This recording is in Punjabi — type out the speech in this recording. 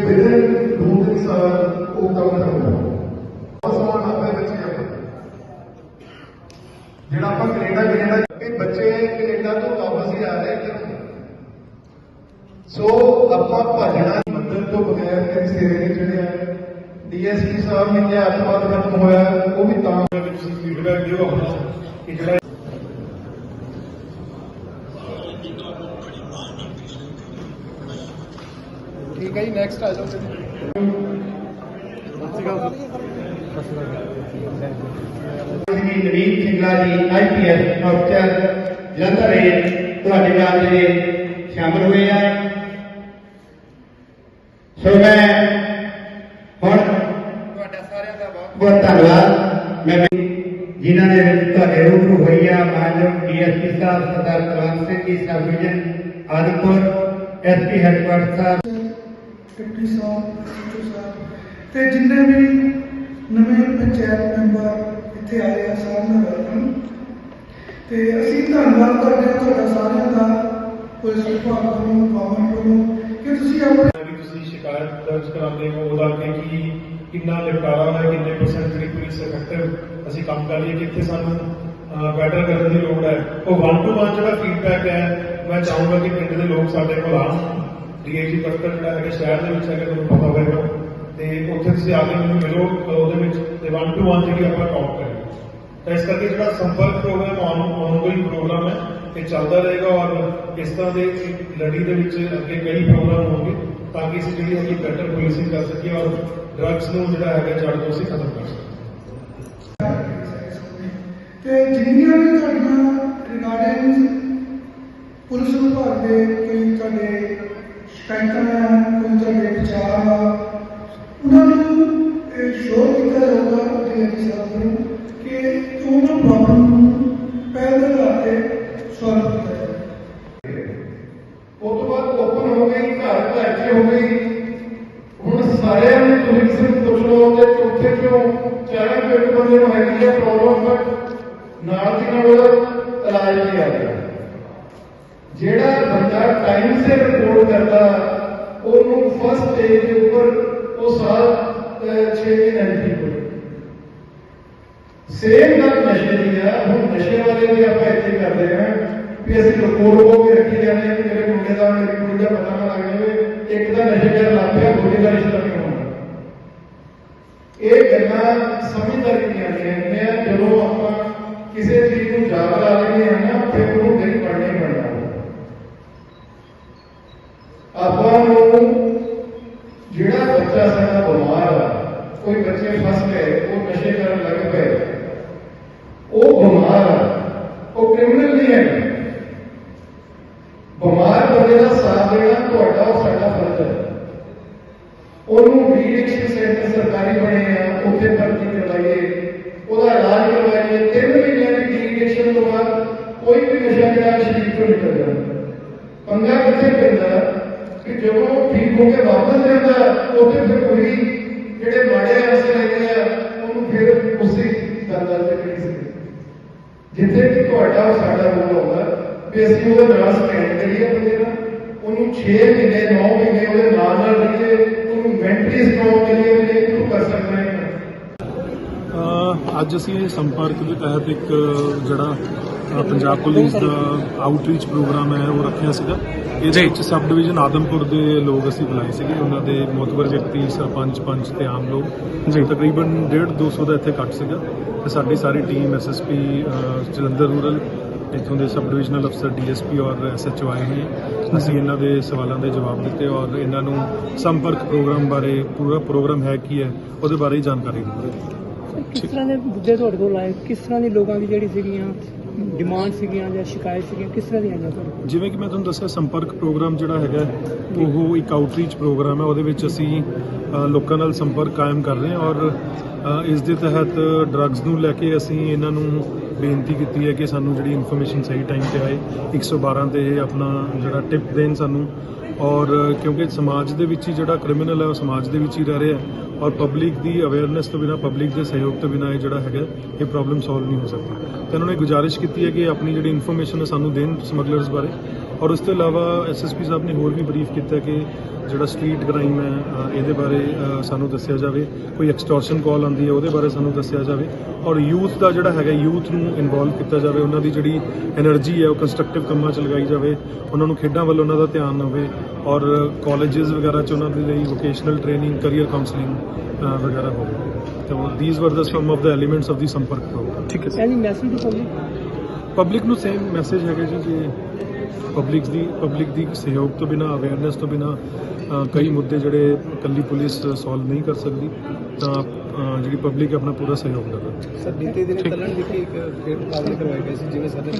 ਵਿਦਨ ਦੋ ਤਿੰਨ ਸਾਲ ਉਹ ਕੰਮ ਕਰਨਾ ਸਮਾਨ ਆਪੇ ਬੱਚੇ ਆਪਣੇ ਜਿਹੜਾ ਆਪਾਂ ਕੈਨੇਡਾ ਕੈਨੇਡਾ ਇਹ ਬੱਚੇ ਕੈਨੇਡਾ ਤੋਂ ਵਾਪਸ ਹੀ ਆ ਰਹੇ ਇੱਧਰ ਸੋ ਆਪਾਂ ਭਜਣਾ ਮਦਦ ਤੋਂ ਬਗੈਰ ਕਿਸੇ ਸਿਰੇ ਨਹੀਂ ਚੜਿਆ। ਡੀਐਸਪੀ ਸਾਹਿਬ ਨੇ ਕਿਹਾ, ਅੱਤਵਾਦ ਖਤਮ ਹੋਇਆ, ਉਹ ਵੀ ਤਾਂ ਵਿੱਚ ਤੁਸੀਂ ਫੀਡਬੈਕ ਦਿਓ ਆਪਣਾ। ਕਿ ਜਿਹੜਾ ਠੀਕ ਹੈ ਜੀ ਨੈਕਸਟ ਆ ਜਾਓ ਜੀ ਨਵੀਨ ਸਿੰਘਲਾ ਜੀ ਆਈਪੀਐਸ ਅਫਸਰ ਜਲੰਧਰ ਰੇਂਜ ਤੁਹਾਡੇ ਨਾਲ ਜਿਹੜੇ ਸ਼ਾਮਲ ਹੋਏ ਆ ਸੋ ਮੈਂ ਹੁਣ ਤੁਹਾਡਾ ਸਾਰਿਆਂ ਦਾ ਬਹੁਤ ਬਹੁਤ ਧੰਨਵਾਦ। ਮੈਂ ਜਿਨ੍ਹਾਂ ਦੇ ਵਿੱਚ ਤੁਹਾਡੇ ਰੂਬਰੂ ਹੋਈ ਆ ਮਾਨਯੋਗ ਡੀਐਸਪੀ ਸਾਹਿਬ Sardar Kulwant Singh ji sub division Adampur SP headquarter ਸਾਹਿਬ। ਡਿਪਟੀ ਸਾਹਿਬ ਡਿਪਟੀ ਸਾਹਿਬ ਤੇ ਜਿੰਨੇ ਵੀ ਨਵੇਂ ਪੰਚਾਇਤ ਮੈਂਬਰ ਇੱਥੇ ਆਏ ਆ, ਸਾਰਿਆਂ ਦਾ ਵੈਲਕਮ ਤੇ ਅਸੀਂ ਧੰਨਵਾਦ ਕਰਦੇ ਹਾਂ ਤੁਹਾਡਾ ਸਾਰਿਆਂ ਦਾ, ਪੁਲਿਸ ਵਿਭਾਗ ਵੱਲੋਂ, ਗਵਰਨਮੈਂਟ ਵੱਲੋਂ। ਕਿ ਤੁਸੀਂ ਆਪਣੇ ਵੀ ਤੁਸੀਂ ਸ਼ਿਕਾਇਤ ਦਰਜ ਕਰਾਉਂਦੇ ਹੋ, ਉਹਦਾ ਕਿ ਕੀ, ਕਿੰਨਾ ਨਿਪਟਾਰਾ ਹੈ, ਕਿੰਨੇ ਪਰਸੈਂਟ ਜਿਹੜੀ ਪੁਲਿਸ ਇਫੈਕਟਿਵ ਅਸੀਂ ਕੰਮ ਕਰ ਲਈਏ ਕਿੱਥੇ ਸਾਨੂੰ ਬੈਟਰ ਕਰਨ ਦੀ ਲੋੜ ਹੈ। ਉਹ 1 ਟੂ 1 ਜਿਹੜਾ ਫੀਡਬੈਕ ਹੈ, ਮੈਂ ਚਾਹੂੰਗਾ ਕਿ ਪਿੰਡ ਦੇ ਲੋਕ ਸਾਡੇ ਕੋਲ ਆਉਣ। ਡੀਏਜੀ ਦਫ਼ਤਰ ਜਿਹੜਾ ਹੈਗਾ ਸ਼ਹਿਰ ਦੇ ਵਿੱਚ ਹੈਗਾ, ਤੁਹਾਨੂੰ ਪਤਾ ਹੋਵੇਗਾ। ਤੇ ਉੱਥੇ ਤੁਸੀਂ ਆ ਕੇ ਮੈਨੂੰ ਮਿਲੋ, ਅਹ ਉਹਦੇ ਵਿੱਚ ਤੇ 1 ਟੂ 1 ਜਿਹੜੀ ਆਪਾਂ ਟਾਕ ਕਰੀਏ ਤਾਂ ਇਸ ਕਰਕੇ ਜਿਹੜਾ ਸੰਪਰਕ ਪ੍ਰੋਗਰਾਮ ਆਨ ਆਨਗੋਇੰਗ ਪ੍ਰੋਗਰਾਮ ਹੈ, ਇਹ ਚੱਲਦਾ ਰਹੇਗਾ ਔਰ ਇਸ ਤਰ੍ਹਾਂ ਦੇ ਲੜੀ ਦੇ ਵਿੱਚ ਅੱਗੇ ਕਈ ਪ੍ਰੋਗਰਾਮ ਹੋਣਗੇ ਤਾਂ ਕਿ ਅਸੀਂ ਜਿਹੜੀ ਹੈਗੀ ਬੈਟਰ ਪੁਲਿਸਿੰਗ ਕਰ ਸਕੀਏ ਔਰ ਡਰੱਗਸ ਨੂੰ ਜਿਹੜਾ ਹੈਗਾ ਜੜ ਤੋਂ ਅਸੀਂ ਖਤਮ ਕਰ ਸਕੀਏ। ਤੇ ਜਿੰਨੀਆਂ ਵੀ ਤੁਹਾਡੀਆਂ ਰਿਗਾਰਡਿੰਗ ਪੁਲਿਸ ਵਿਭਾਗ ਦੇ ਕੋਈ ਤੁਹਾਡੇ ਸ਼ਿਕਾਇਤਾਂ ਆ ਕੋਈ ਵਿਚਾਰ ਉਹਨਾਂ ਨੂੰ ਇਹ ਸ਼ੋਅ ਕੀਤਾ ਜਾਊਗਾ ਡੀਐਸਪੀ ਸਾਹਿਬ ਨੂੰ ਕਿ ਉਹਨਾਂ ਪ੍ਰੋਬਲਮ ਨੂੰ ਪਹਿਲ ਦੇ ਆਧਾਰ ਸੋਲਵ ਕੀਤਾ ਜਾਵੇ ਉਸ ਤੋਂ ਬਾਅਦ ਓਪਨ ਹੋ ਗਈ ਘਰ ਘਰ ਚ ਹੋ ਗਈ ਹੁਣ ਸਾਰਿਆਂ ਨੇ ਤੁਸੀਂ ਸਿਰਫ ਪੁੱਛ ਲਓ ਤੇ ਚੌਥੇ ਚੋਂ ਚਾਰਾਂ ਚੋਂ ਬੰਦੇ ਨੂੰ ਹੈਗੀ ਹੈ ਪ੍ਰੋਬਲਮ ਨਾਲ ਦੀ ਨਾਲ ਉਹਦਾ ਇਲਾਜ ਨਹੀਂ ਆ ਰਿਹਾ ਜਿਹੜਾ ਬੰਦਾ ਟਾਈਮ ਸਿਰ ਰਿਪੋਰਟ ਕਰਦਾ, ਉਹਨੂੰ ਫਸਟ ਸਟੇਜ ਦੇ ਉੱਪਰ ਉਹ ਸਾਲ 6 ਮਹੀਨੇ ਦੀ ਠੀਕ ਸੇਮ ਗੱਲ ਨਸ਼ੇ ਦੀ ਆ। ਹੁਣ ਨਸ਼ੇ ਵਾਲੇ ਵੀ ਆਪਾਂ ਇੱਥੇ ਕਰਦੇ ਹਾਂ ਵੀ ਅਸੀਂ ਰਿਪੋਰਟ ਹੋ ਕੇ ਰੱਖੀ ਜਾਂਦੇ ਹਾਂ ਕਿ ਮੇਰੇ ਮੁੰਡੇ ਦਾ, ਮੇਰੀ ਕੁੜੀ ਦਾ ਪਤਾ ਨਾ ਲੱਗ ਜਾਵੇ, ਇੱਕ ਤਾਂ ਨਸ਼ੇ ਕਰਨ ਲੱਗ ਪਿਆ, ਦੂਜੇ ਦਾ ਰਿਸ਼ਤਾ ਨਹੀਂ ਹੋਣਾ। ਇਹ ਗੱਲਾਂ ਸਮਝਦਾਰੀ ਦੀਆਂ ਨੇ। ਜਦੋਂ ਆਪਾਂ ਕਿਸੇ ਚੀਜ਼ ਨੂੰ ਯਾਦ ਲਾ ਲੈਂਦੇ ਹਾਂ ਨਾ ਫਿਰ ਉਹਨੂੰ ਦਿਨ ਪੜਨੇ ਪੈਂਦਾ ਆਪਾਂ ਨੂੰ ਜਿਹੜਾ ਬੱਚਾ ਸਾਡਾ ਬਿਮਾਰ ਆ ਕੋਈ ਬੱਚੇ ਫਸ ਗਏ ਉਹ ਨਸ਼ੇ ਕਰਨ ਲੱਗ ਪਏ ਉਹ ਬਿਮਾਰ ਆ ਉਹ ਕ੍ਰਿਮੀਨਲ ਨਹੀਂ ਹੈ ਬਿਮਾਰ ਬੰਦੇ ਦਾ ਸਾਥ ਦੇਣਾ ਤੁਹਾਡਾ ਔਰ ਸਾਡਾ ਫਰਜ਼ ਹੈ ਉਹਨੂੰ ਡੀਐਕਸ਼ਨ ਸੈਂਟਰ ਸਰਕਾਰੀ ਬਣੇ ਆ, ਉੱਥੇ ਭਰਤੀ ਕਰਵਾਈਏ। ਉਹਦਾ ਇਲਾਜ ਕਰਵਾਈਏ। ਤਿੰਨ ਮਹੀਨਿਆਂ ਦੀ ਡੀਐਕਸ਼ਨ ਤੋਂ ਬਾਅਦ ਕੋਈ ਵੀ ਨਸ਼ਾ ਜਿਹੜਾ ਸਰੀਰ ਤੋਂ ਨਿਕਲ ਜਾਂਦਾ ਪੰਗਾ ਕਿੱਥੇ ਪੈਂਦਾ? ਕਿ ਜਦੋਂ ਠੀਕ ਹੋ ਕੇ ਵਾਪਸ ਜਾਂਦਾ, ਉੱਥੇ ਫਿਰ ਕੋਈ ਜਿਹੜੇ ਮਾੜੇ ਅਸਰ ਹੈਗੇ ਆ, ਉਹਨੂੰ ਫਿਰ ਉਸੇ ਦਲਦਲ ਤੇ ਨਹੀਂ ਸਕਦੇ। ਜਿੱਥੇ ਕਿ ਤੁਹਾਡਾ ਔਰ ਸਾਡਾ ਰੋਲ ਆਉਂਦਾ, ਵੀ ਅਸੀਂ ਉਹਦੇ ਨਾਲ ਸਟੈਂਡ ਕਰੀਏ ਬੰਦੇ ਨਾਲ। ਉਹਨੂੰ 6 ਮਹੀਨੇ 9 ਮਹੀਨੇ ਉਹਦੇ ਨਾਲ ਨਾਲ ਰਹੀਏ। ਅੱਜ ਅਸੀਂ ਸੰਪਰਕ ਦੇ ਤਹਿਤ ਇੱਕ ਜਿਹੜਾ ਪੰਜਾਬ ਪੁਲਿਸ ਦਾ ਆਊਟਰੀਚ ਪ੍ਰੋਗਰਾਮ ਹੈ ਉਹ ਰੱਖਿਆ ਸੀਗਾ। ਇਹਦੇ ਵਿੱਚ ਸਬ ਡਿਵੀਜ਼ਨ ਆਦਮਪੁਰ ਦੇ ਲੋਕ ਅਸੀਂ ਬੁਲਾਏ ਸੀਗੇ। ਉਹਨਾਂ ਦੇ ਮੋਤਬਰ ਵਿਅਕਤੀ ਸਰਪੰਚ ਪੰਚ ਤੇ ਆਮ ਲੋਕ। ਜੀ। ਤਕਰੀਬਨ 1.5 200 ਦਾ ਇੱਥੇ ਕੱਟ ਸੀਗਾ। ਤੇ ਸਾਡੀ ਸਾਰੀ ਟੀਮ ਐਸਐਸਪੀ ਜਲੰਧਰ ਰੂਰਲ ਇੱਥੋਂ ਦੇ ਸਬ ਡਿਵੀਜ਼ਨਲ ਅਫਸਰ ਡੀਐਸਪੀ ਔਰ ਐਸਐਚਓ ਆਏ ਹੈ। ਅਸੀਂ ਇਹਨਾਂ ਦੇ ਸਵਾਲਾਂ ਦੇ ਜਵਾਬ ਦਿੱਤੇ ਔਰ ਇਹਨਾਂ ਨੂੰ ਸੰਪਰਕ ਪ੍ਰੋਗਰਾਮ ਬਾਰੇ ਪੂਰਾ ਪ੍ਰੋਗਰਾਮ ਹੈ ਕੀ ਹੈ ਉਹਦੇ ਬਾਰੇ ਹੀ ਜਾਣਕਾਰੀ ਦਿੱਤੀ ਕਿਸ ਤਰ੍ਹਾਂ ਦੇ ਮੁੱਦੇ ਤੁਹਾਡੇ ਕੋਲ ਆਏ? ਕਿਸ ਤਰ੍ਹਾਂ ਦੀ ਲੋਕਾਂ ਦੀ ਜਿਹੜੀ ਸੀਗੀਆਂ ਡਿਮਾਂਡ ਸੀਗੀਆਂ ਜਾਂ ਸ਼ਿਕਾਇਤ ਸੀਗੀਆਂ ਕਿਸ ਤਰ੍ਹਾਂ ਦੀਆਂ ਆਈਆਂ ਜਿਵੇਂ ਕਿ ਮੈਂ ਤੁਹਾਨੂੰ ਦੱਸਿਆ ਸੰਪਰਕ ਪ੍ਰੋਗਰਾਮ ਜਿਹੜਾ ਹੈਗਾ ਉਹ ਇੱਕ ਆਊਟਰੀਚ ਪ੍ਰੋਗਰਾਮ ਹੈ ਉਹਦੇ ਵਿੱਚ ਅਸੀਂ ਲੋਕਾਂ ਨਾਲ ਸੰਪਰਕ ਕਾਇਮ ਕਰ ਰਹੇ ਹਾਂ ਔਰ ਇਸ ਦੇ ਤਹਿਤ ਡਰੱਗਸ ਨੂੰ ਲੈ ਕੇ ਅਸੀਂ ਇਹਨਾਂ ਨੂੰ ਬੇਨਤੀ ਕੀਤੀ ਹੈ ਕਿ ਸਾਨੂੰ ਜਿਹੜੀ ਇਨਫੋਰਮੇਸ਼ਨ ਸਹੀ ਟਾਈਮ ਤੇ ਆਏ 112 ਤੇ ਇਹ ਆਪਣਾ ਜਿਹੜਾ ਟਿਪ ਦੇਣ ਸਾਨੂੰ। ਔਰ ਕਿਉਂਕਿ ਸਮਾਜ ਦੇ ਵਿੱਚ ਹੀ ਜਿਹੜਾ ਕ੍ਰਿਮੀਨਲ ਹੈ, ਉਹ ਸਮਾਜ ਦੇ ਵਿੱਚ ਹੀ ਰਹਿ ਰਿਹਾ ਔਰ ਪਬਲਿਕ ਦੀ ਅਵੇਅਰਨੈਸ ਤੋਂ ਬਿਨਾ ਪਬਲਿਕ ਦੇ ਸਹਿਯੋਗ ਤੋਂ ਬਿਨਾ ਇਹ ਜਿਹੜਾ ਹੈਗਾ, ਇਹ ਪ੍ਰੋਬਲਮ ਸੋਲਵ ਨਹੀਂ ਹੋ ਸਕਦੀ। ਤੇ ਉਹਨਾਂ ਨੇ ਗੁਜ਼ਾਰਿਸ਼ ਕੀਤੀ ਹੈ ਕਿ ਆਪਣੀ ਜਿਹੜੀ ਇਨਫੋਰਮੇਸ਼ਨ ਹੈ ਸਾਨੂੰ ਦੇਣ ਸਮਗਲਰਸ ਬਾਰੇ। ਔਰ ਉਸ ਤੋਂ ਇਲਾਵਾ ਐਸਐਸਪੀ ਸਾਹਿਬ ਨੇ ਹੋਰ ਵੀ ਬਰੀਫ ਕੀਤਾ ਕਿ ਜਿਹੜਾ ਸਟਰੀਟ ਕ੍ਰਾਈਮ ਹੈ ਇਹਦੇ ਬਾਰੇ ਸਾਨੂੰ ਦੱਸਿਆ ਜਾਵੇ। ਕੋਈ ਐਕਸਟੋਰਸ਼ਨ ਕਾਲ ਆਉਂਦੀ ਹੈ ਉਹਦੇ ਬਾਰੇ ਸਾਨੂੰ ਦੱਸਿਆ ਜਾਵੇ। ਔਰ ਯੂਥ ਦਾ ਜਿਹੜਾ ਹੈਗਾ ਯੂਥ ਨੂੰ ਇਨਵੋਲਵ ਕੀਤਾ ਜਾਵੇ। ਉਹਨਾਂ ਦੀ ਜਿਹੜੀ એનર્ਜੀ ਹੈ ਉਹ ਕੰਸਟਰਕਟਿਵ ਕੰਮਾਂ 'ਚ ਲਗਾਈ ਜਾਵੇ। ਉਹਨਾਂ ਨੂੰ ਖੇਡਾਂ ਵੱਲ ਉਹਨਾਂ ਦਾ ਧਿਆਨ ਹੋਵੇ। ਔਰ ਕਾਲਜਸ ਵਗੈਰਾ 'ਚ ਉਹਨਾਂ ਦੇ ਲਈ ਵੋਕੇਸ਼ਨਲ ਟ੍ਰੇਨਿੰਗ ਕੈਰੀਅਰ ਕਾਉਂਸਲਿੰਗ ਵਗੈਰਾ ਹੋਵੇ। ਤਾਂ these were the sum of the elements of the ਸੰਪਰਕ ਪ੍ਰੋਗਰਾਮ ਠੀਕ ਹੈ sir any message to public public ਨੂੰ ਸੇਮ ਮੈਸੇਜ ਹੈਗਾ ਜੀ ਜੀ ਪਬਲਿਕ ਦੀ ਪਬਲਿਕ ਦੀ ਸਹਿਯੋਗ ਤੋਂ ਬਿਨਾ ਅਵੇਅਰਨੈਸ ਤੋਂ ਬਿਨਾ ਕਈ ਮੁੱਦੇ ਜਿਹੜੇ ਇਕੱਲੀ ਪੁਲਿਸ ਸੋਲਵ ਨਹੀਂ ਕਰ ਸਕਦੀ ਤਾਂ ਜਿਹੜੀ ਪਬਲਿਕ ਆਪਣਾ ਪੂਰਾ ਸਹਿਯੋਗ ਦੇਵੇ। ਸਰ ਬੀਤੇ ਦਿਨ ਤਲਣ ਵਿਖੇ ਇੱਕ ਖੇਡ ਮੁਕਾਬਲੇ ਕਰਵਾਏ ਗਏ ਸੀ ਜਿਵੇਂ ਸਾਡੇ